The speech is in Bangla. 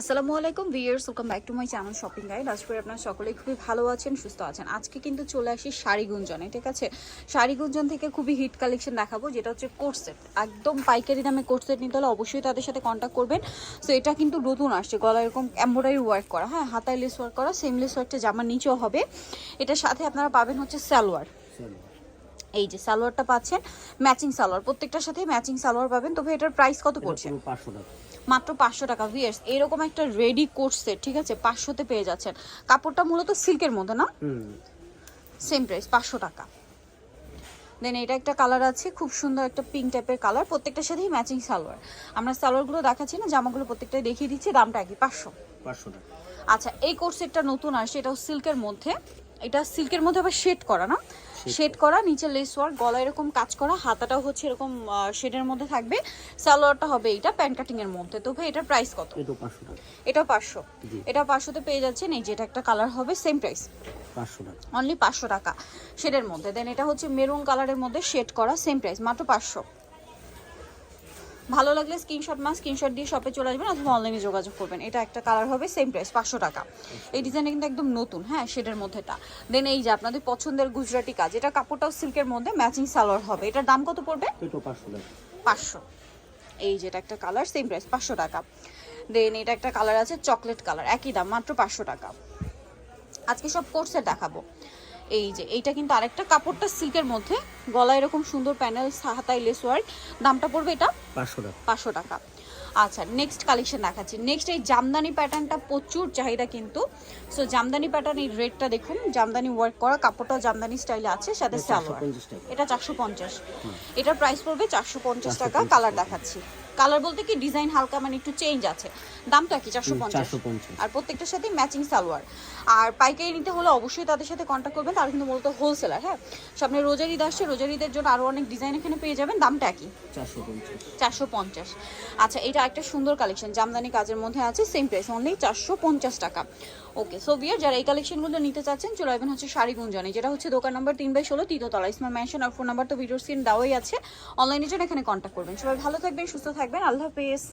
আসসালামু আলাইকুম viewers welcome back to my channel shopping guide আজ করে আপনারা সকলেই খুবই ভালো আছেন সুস্থ আছেন। আজকে কিন্তু চলে আসি শাড়ি গুঞ্জনে ঠিক আছে? শাড়ি গুঞ্জন থেকে খুবই হিট কালেকশন দেখাবো যেটা হচ্ছে কোট সেট একদম পাইকারি দামে কোট সেট নিতে হলে অবশ্যই তাদের সাথে কন্ট্যাক্ট করবেন। সো এটা কিন্তু নতুন আসছে গলায় এরকম এমব্রয়ডারি ওয়ার্ক করা। হ্যাঁ হাতায় লেস ওয়ার্ক করা সেম লেস ওয়ার্কটা জামার নিচেও হবে। এটার সাথে আপনারা পাবেন হচ্ছে সালোয়ার। এই যে সালোয়ারটা পাচ্ছেন ম্যাচিং সালোয়ার প্রত্যেকটার সাথে ম্যাচিং সালোয়ার পাবেন। তবে এটার প্রাইস কত পড়ছে? পাঁচশো টাকা। মাত্র পাঁচশো টাকা ভিয়ার্স এরকম একটা রেডি কোর্স সেট ঠিক আছে? পাঁচশোতে পেয়ে যাচ্ছেন। কাপড়টা মূলত সিল্কের মধ্যে না? সেম প্রাইস পাঁচশো টাকা। দেন এটা একটা কালার আছে খুব সুন্দর একটা পিঙ্ক টাইপের কালার প্রত্যেকটার সাথেই ম্যাচিং সালোয়ার। আমরা সালোয়ারগুলো দেখাচ্ছি না জামাগুলো প্রত্যেকটাই দেখিয়ে দিচ্ছি দামটা কি পাঁচশো। পাঁচশো টাকা। আচ্ছা এই কোর্সেটটা নতুন আসছে এটাও সিল্কের মধ্যে। এটা সিল্কের মধ্যে আবার শেড করা না? শেড করা নিচে লেস ওয়ার্ক গলা এরকম কাজ করা হাতাটাও হচ্ছে এরকম শেডের মধ্যে থাকবে। সালোয়ারটা হবে এটা প্যান্ট কাটিং এর মধ্যে। তো ভাই এটার প্রাইস কত? এটা পাঁচশো টাকা। এটা। এটা পাঁচশোতে পেয়ে যাচ্ছেন এই যেটা একটা কালার হবে সেম প্রাইস অনলি পাঁচশো টাকা শেডের মধ্যে। দেন এটা হচ্ছে মেরুন কালারের মধ্যে শেড করা সেম প্রাইস মাত্র পাঁচশো। ভালো লাগলে স্ক্রিনশট মা স্ক্রিনশট দিয়ে শপে চলে আসবেন অথবা অনলাইনে যোগাযোগ করবেন। এটা একটা কালার হবে সেম প্রাইস পাঁচশো টাকা। এই ডিজাইনটা কিন্তু একদম নতুন হ্যাঁ শেডের মধ্যেটা দেন এই যে আপনাদের পছন্দের গুজরাটি কাজ এটা কাপড়টাও সিল্কের মধ্যে ম্যাচিং সালোয়ার হবে। এটার দাম কত পড়বে? পাঁচশো এই যেটা একটা কালার সেম প্রাইস পাঁচশো টাকা। দেন এটা একটা কালার আছে চকলেট কালার একই দাম মাত্র পাঁচশো টাকা। আজকে সব কোর্সে দেখাবো। এই যে এইটা কিন্তু আরেকটা কাপড়টা সিল্কের মধ্যে। গলায় এরকম সুন্দর প্যানেল হাতায় লেস ওয়ার্ক দামটা পড়বে এটা? পাঁচশো টাকা। পাঁচশো টাকা। আচ্ছা নেক্সট কালেকশন দেখাচ্ছি। নেক্সট এই জামদানি প্যাটার্নটা প্রচুর চাহিদা কিন্তু। সো জামদানি প্যাটার্ন এই রেটটা দেখুন। জামদানি ওয়ার্ক করা কাপড়টাও জামদানি স্টাইলে আছে সাথে সালোয়ার। এটা চারশো পঞ্চাশ। এটার প্রাইস পড়বে চারশো পঞ্চাশ টাকা। কালার দেখাচ্ছি। কালার বলতে কি ডিজাইন হালকা মানে একটু চেঞ্জ আছে। দামটা কি চারশো পঞ্চাশ? আর প্রত্যেকটার সাথে ম্যাচিং সালোয়ার। আর পাইকারি নিতে হলে অবশ্যই তাদের সাথে কন্ট্যাক্ট করবেন তারা কিন্তু মূলত হোলসেলার হ্যাঁ? সামনে রোজার ঈদ আসছে রোজার ঈদের জন্য আরও অনেক ডিজাইন এখানে পেয়ে যাবেন। দামটা একই চারশো পঞ্চাশ। আচ্ছা এটা একটা সুন্দর কালেকশন জামদানি কাজের মধ্যে আছে সেম প্রাইস অনলি চারশো পঞ্চাশ টাকা। ওকে সো বিয়ার যারা এই কালেকশনগুলো নিতে চাচ্ছেন চলে আসবেন হচ্ছে শাড়ি গুঞ্জনে যেটা হচ্ছে দোকান নাম্বার তিন বাই ষোলো তৃতীয়তলা ইসমা ম্যানশন আর ফোন নাম্বার তো ভিডিও স্ক্রিন দেওয়াই আছে। অনলাইনের জন্য এখানে কন্ট্যাক্ট করবেন। সবাই ভালো থাকবেন সুস্থ থাকবেন। আল্লাহ হাফেজ।